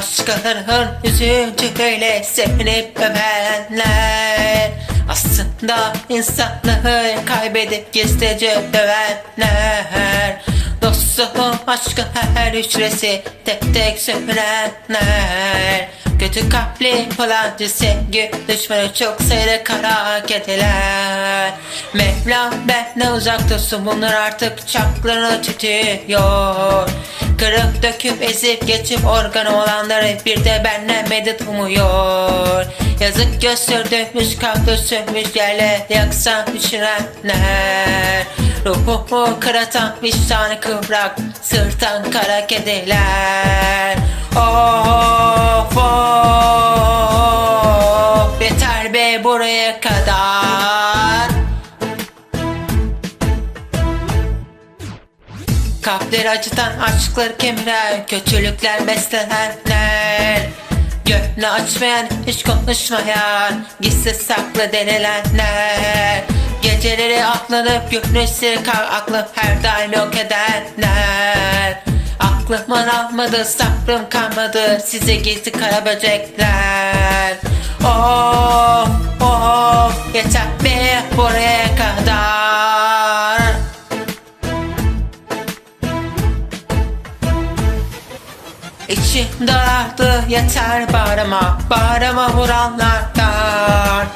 Başkalarının yüzünce öyle sevinip övenler. Aslında insanlığı kaybedip gizlice dövenler Dostluğu aşkı her hücresi tek tek sömürenler Kötü kalpli falancı sevgi düşmanı çok sayıda kara kediler Mevlam benden uzak dursun bunlar artık çaplarını tütüyor. Kırıp döküp ezip geçip organı olanları bir de benden medet umuyor. Yazık göz sürdürmüş kalktı sönmüş yerle yaksan düşünenler Ruhumu kıratan vicdanı kıvrak sırtan kara kediler. Of of. Yeter be buraya kadar. Kalpleri acıtan aşkları kemiren Kötülükler beslenenler. Gönlü açmayan hiç konuşmayan Gizli saklı denilenler Geceleri aklanıp gönülsüzleri kal Aklım her daim yok edenler. Aklımın almadı sabrım kalmadı Size gizli kara böcekler. Of of yeter be buraya kadar. İçim daraldı yeter bağrıma Bağrıma vuranlardan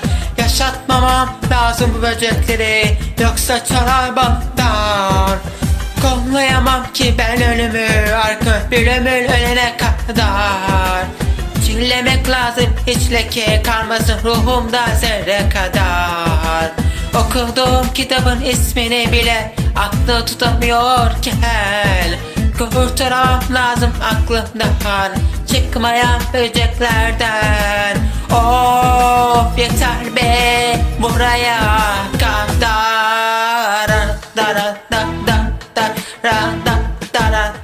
Yaşatmamam lazım bu böcekleri Yoksa çalar baktan Kollayamam ki ben ölümü Arka ölümün ölene kadar. Çillemek lazım hiç leke kalmasın ruhumda zerre kadar. Okuduğum kitabın ismini bile aklı tutamıyorken Kurtaram lazım aklımdan Çıkmayan böceklerden. Of yeter buraya kadar. Da da da da da da da da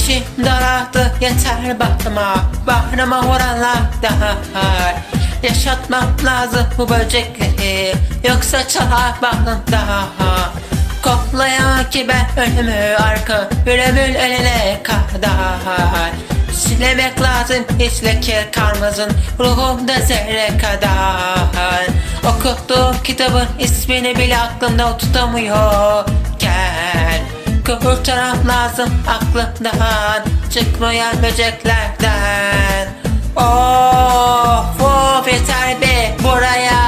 İçim daraldı. Yeter bakma Bağrıma vuranlar daha Yaşatmam lazım bu böcekleri Yoksa çalar bağım daha Koklayamam ki ben ölümü arka Ölümün ölene kadar. Silemek lazım hiç leke kalmasın Ruhumda zerre kadar. Okuduğum kitabın ismini bile aklımda Köpür taraf lazım aklından Çıkmayan böceklerden. Oh, oh yeter be buraya